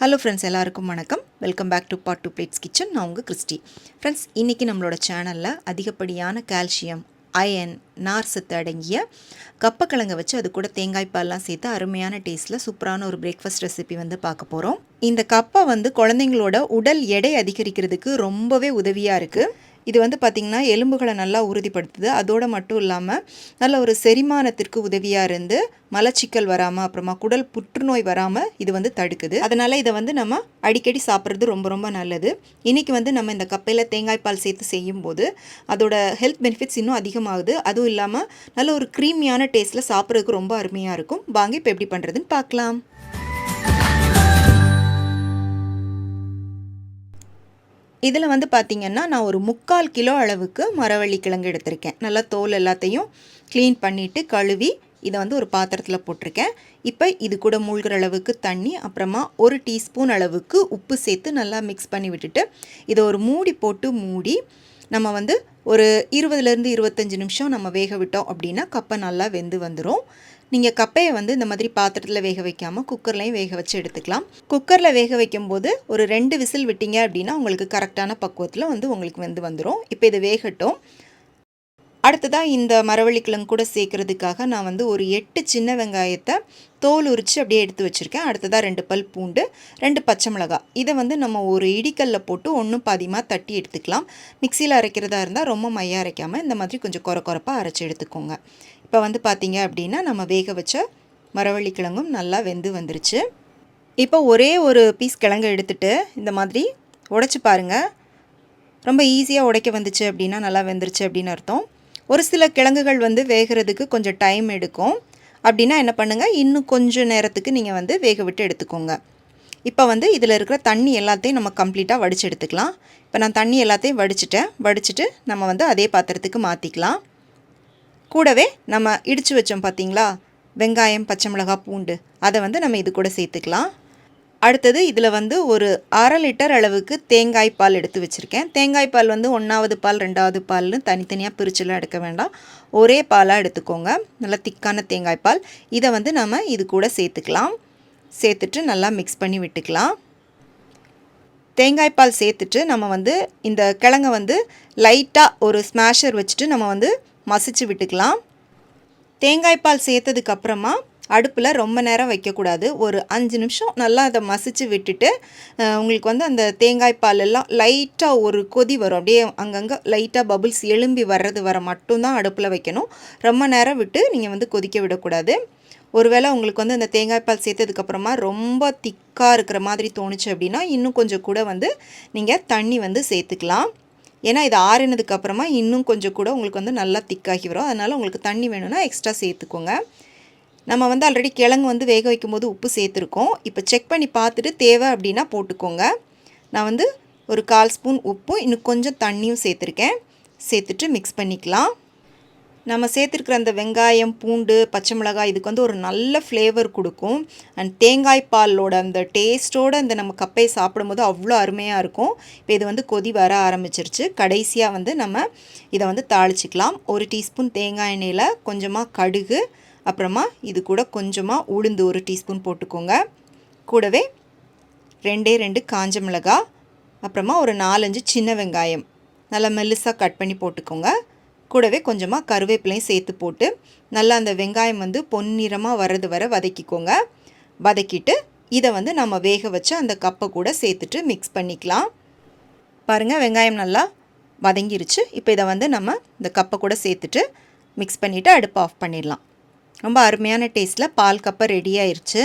Hello friends எல்லாருக்கும் வணக்கம். Welcome back to pot to plates kitchen நான் உங்கள் கிறிஸ்டி. ஃப்ரெண்ட்ஸ் இன்றைக்கி நம்மளோட சேனலில் அதிகப்படியான கால்சியம் அயன் நார் சத்து அடங்கிய கப்பக்கிழங்கை வச்சு அது கூட தேங்காய் பால்லாம் சேர்த்து அருமையான டேஸ்ட்டில் சூப்பரான ஒரு பிரேக்ஃபாஸ்ட் ரெசிபி வந்து பார்க்க போகிறோம் இந்த கப்பை வந்து குழந்தைங்களோட உடல் எடை அதிகரிக்கிறதுக்கு ரொம்பவே உதவியாக இருக்குது இது வந்து பார்த்திங்கன்னா எலும்புகளை நல்லா உறுதிப்படுத்துது. அதோடு மட்டும் இல்லாமல் நல்ல ஒரு செரிமானத்திற்கு உதவியாக இருந்து மலச்சிக்கல் வராமல் அப்புறமா குடல் புற்றுநோய் வராமல் இது வந்து தடுக்குது. அதனால் இதை வந்து நம்ம அடிக்கடி சாப்பிட்றது ரொம்ப ரொம்ப நல்லது. இன்றைக்கி வந்து நம்ம இந்த கப்பையில் தேங்காய் பால் சேர்த்து செய்யும்போது அதோட ஹெல்த் பெனிஃபிட்ஸ் இன்னும் அதிகமாகுது. அதுவும் இல்லாமல் நல்ல ஒரு க்ரீமியான டேஸ்ட்டில் சாப்பிட்றதுக்கு ரொம்ப அருமையாக இருக்கும். வாங்கி இப்போ எப்படி பண்ணுறதுன்னு பார்க்கலாம். இதில் வந்து பார்த்திங்கன்னா நான் ஒரு முக்கால் கிலோ அளவுக்கு மரவள்ளி கிழங்கு எடுத்திருக்கேன். நல்லா தோல் எல்லாத்தையும் க்ளீன் பண்ணிவிட்டு கழுவி இதை வந்து ஒரு பாத்திரத்தில் போட்டிருக்கேன். இப்போ இது கூட மூழ்கிற அளவுக்கு தண்ணி அப்புறமா ஒரு டீஸ்பூன் அளவுக்கு உப்பு சேர்த்து நல்லா மிக்ஸ் பண்ணி விட்டுட்டு இதை ஒரு மூடி போட்டு மூடி நம்ம வந்து ஒரு இருபதுலேருந்து இருபத்தஞ்சி நிமிஷம் நம்ம வேக விட்டோம் அப்படின்னா கப்பை நல்லா வெந்து வந்துடும் நீங்கள் கப்பையை வந்து இந்த மாதிரி பாத்திரத்தில் வேக வைக்காமல் குக்கர்லையும் வேக வச்சு எடுத்துக்கலாம். குக்கரில் வேக வைக்கும்போது ஒரு ரெண்டு விசில் விட்டீங்க அப்படின்னா உங்களுக்கு கரெக்டான பக்குவத்தில் வந்து உங்களுக்கு வந்து வந்துடும் இப்போ இது வேகட்டும். அடுத்ததாக இந்த மரவள்ளிக்கிழங்கு கூட சேர்க்குறதுக்காக நான் வந்து ஒரு எட்டு சின்ன வெங்காயத்தை தோல் உரித்து அப்படியே எடுத்து வச்சுருக்கேன். அடுத்ததாக ரெண்டு பல் பூண்டு ரெண்டு பச்சை மிளகாய். இதை வந்து நம்ம ஒரு இடிக்கல்ல போட்டு ஒன்றும் பாதிமாக தட்டி எடுத்துக்கலாம். மிக்சியில் அரைக்கிறதா இருந்தால் ரொம்ப மையாக அரைக்காமல் இந்த மாதிரி கொஞ்சம் குறை குறைப்பாக அரைச்சி எடுத்துக்கோங்க. இப்போ வந்து பார்த்திங்க அப்படின்னா நம்ம வேக வச்ச மரவள்ளி கிழங்கும் நல்லா வெந்து வந்துருச்சு. இப்போ ஒரே ஒரு பீஸ் கிழங்கு எடுத்துகிட்டு இந்த மாதிரி உடைச்சி பாருங்கள் ரொம்ப ஈஸியாக உடைக்க வந்துச்சு அப்படின்னா நல்லா வெந்துருச்சு அப்படின்னு அர்த்தம். ஒரு சில கிழங்குகள் வந்து வேகிறதுக்கு கொஞ்சம் டைம் எடுக்கும். அப்படின்னா என்ன பண்ணுங்கள் இன்னும் கொஞ்சம் நேரத்துக்கு நீங்கள் வந்து வேக விட்டு எடுத்துக்கோங்க. இப்போ வந்து இதில் இருக்கிற தண்ணி எல்லாத்தையும் நம்ம கம்ப்ளீட்டாக வடித்து எடுத்துக்கலாம். இப்போ நான் தண்ணி எல்லாத்தையும் வடிச்சிட்டேன். வடிச்சிட்டு நம்ம வந்து அதே பாத்திரத்துக்கு மாற்றிக்கலாம் கூடவே நம்ம இடித்து வச்சோம் பார்த்திங்களா வெங்காயம் பச்சை மிளகா பூண்டு. அதை வந்து நம்ம இது கூட சேர்த்துக்கலாம். அடுத்தது இதில் வந்து ஒரு அரை லிட்டர் அளவுக்கு தேங்காய் பால் எடுத்து வச்சுருக்கேன். தேங்காய் பால் வந்து ஒன்றாவது பால் ரெண்டாவது பால்னு தனித்தனியாக பிரிச்சுலாம் எடுக்க வேண்டாம். ஒரே பாலாக எடுத்துக்கோங்க. நல்லா திக்கான தேங்காய் பால். இதை வந்து நம்ம இது கூட சேர்த்துக்கலாம். சேர்த்துட்டு நல்லா மிக்ஸ் பண்ணி விட்டுக்கலாம். தேங்காய் பால் சேர்த்துட்டு நம்ம வந்து இந்த கிழங்கை வந்து லைட்டாக ஒரு ஸ்மாஷர் வச்சுட்டு நம்ம வந்து மசிச்சு விட்டுக்கலாம். தேங்காய் பால் சேர்த்ததுக்கப்புறமா அடுப்பில் ரொம்ப நேரம் வைக்கக்கூடாது. ஒரு அஞ்சு நிமிஷம் நல்லா அதை மசிச்சு விட்டுட்டு உங்களுக்கு வந்து அந்த தேங்காய் பால் எல்லாம் லைட்டாக ஒரு கொதி வரும். அப்படியே அங்கங்கே லைட்டாக பபுள்ஸ் எலும்பி வர்றது வர மட்டும்தான் அடுப்பில் வைக்கணும். ரொம்ப நேரம் விட்டு நீங்கள் வந்து கொதிக்க விடக்கூடாது. ஒருவேளை உங்களுக்கு வந்து அந்த தேங்காய் பால் சேர்த்ததுக்கப்புறமா ரொம்ப திக்காக இருக்கிற மாதிரி தோணுச்சு அப்படின்னா இன்னும் கொஞ்சம் கூட வந்து நீங்கள் தண்ணி வந்து சேர்த்துக்கலாம். ஏன்னா இது ஆறினதுக்கு அப்புறமா இன்னும் கொஞ்சம் கூட உங்களுக்கு வந்து நல்லா திக்காகி வரும். அதனால் உங்களுக்கு தண்ணி வேணும்னா எக்ஸ்ட்ரா சேர்த்துக்கோங்க. நம்ம வந்து ஆல்ரெடி கிழங்கு வந்து வேக வைக்கும் போது உப்பு சேர்த்துருக்கோம். இப்போ செக் பண்ணி பார்த்துட்டு தேவை அப்படின்னா போட்டுக்கோங்க. நான் வந்து ஒரு கால் ஸ்பூன் உப்பும் இன்னும் கொஞ்சம் தண்ணியும் சேர்த்துருக்கேன். சேர்த்துட்டு மிக்ஸ் பண்ணிக்கலாம். நம்ம சேர்த்துருக்குற அந்த வெங்காயம் பூண்டு பச்சை மிளகாய் இதுக்கு வந்து ஒரு நல்ல ஃப்ளேவர் கொடுக்கும். அண்ட் தேங்காய் பாலோட அந்த டேஸ்ட்டோடு அந்த நம்ம கப்பை சாப்பிடும்போது அவ்வளோ அருமையாக இருக்கும். இப்போ இது வந்து கொதி வர ஆரம்பிச்சிருச்சு. கடைசியாக வந்து நம்ம இதை வந்து தாளிச்சிக்கலாம். ஒரு டீஸ்பூன் தேங்காய் எண்ணெயில் கொஞ்சமாக கடுகு அப்புறமா இது கூட கொஞ்சமாக உளுந்து ஒரு டீஸ்பூன் போட்டுக்கோங்க. கூடவே ரெண்டே ரெண்டு காஞ்ச மிளகா அப்புறமா ஒரு நாலஞ்சு சின்ன வெங்காயம். நல்லா மெல்லுசாக கட் பண்ணி போட்டுக்கோங்க. கூடவே கொஞ்சமாக கருவேப்பிலையும் சேர்த்து போட்டு நல்லா அந்த வெங்காயம் வந்து பொன்னிறமாக வர்றது வர வதக்கிக்கோங்க. வதக்கிட்டு இதை வந்து நம்ம வேக வச்சு அந்த கப்பை கூட சேர்த்துட்டு மிக்ஸ் பண்ணிக்கலாம். பாருங்கள் வெங்காயம் நல்லா வதங்கிருச்சு. இப்போ இதை வந்து நம்ம இந்த கப்பை கூட சேர்த்துட்டு மிக்ஸ் பண்ணிவிட்டு அடுப்பு ஆஃப் பண்ணிடலாம். ரொம்ப அருமையான டேஸ்ட்டில் பால் கப்பை ரெடி ஆயிடுச்சு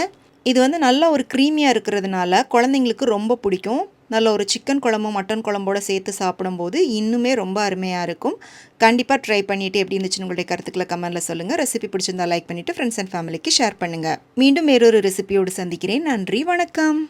இது வந்து நல்லா ஒரு க்ரீமியாக இருக்கிறதுனால குழந்தைங்களுக்கு ரொம்ப பிடிக்கும். நல்ல ஒரு சிக்கன் குழம்பும் மட்டன் குழம்போட சேர்த்து சாப்பிடும்போது இன்னுமே ரொம்ப அருமையாக இருக்கும். கண்டிப்பாக ட்ரை பண்ணிவிட்டு எப்படி இருந்துச்சுன்னு உங்களுடைய கருத்துக்களை கமெண்ட்டில் சொல்லுங்கள் ரெசிபி பிடிச்சிருந்தா லைக் பண்ணிவிட்டு ஃப்ரெண்ட்ஸ் அண்ட் ஃபேமிலிக்கு ஷேர் பண்ணுங்கள் மீண்டும் வேறொரு ரெசிபியோடு சந்திக்கிறேன். நன்றி வணக்கம்.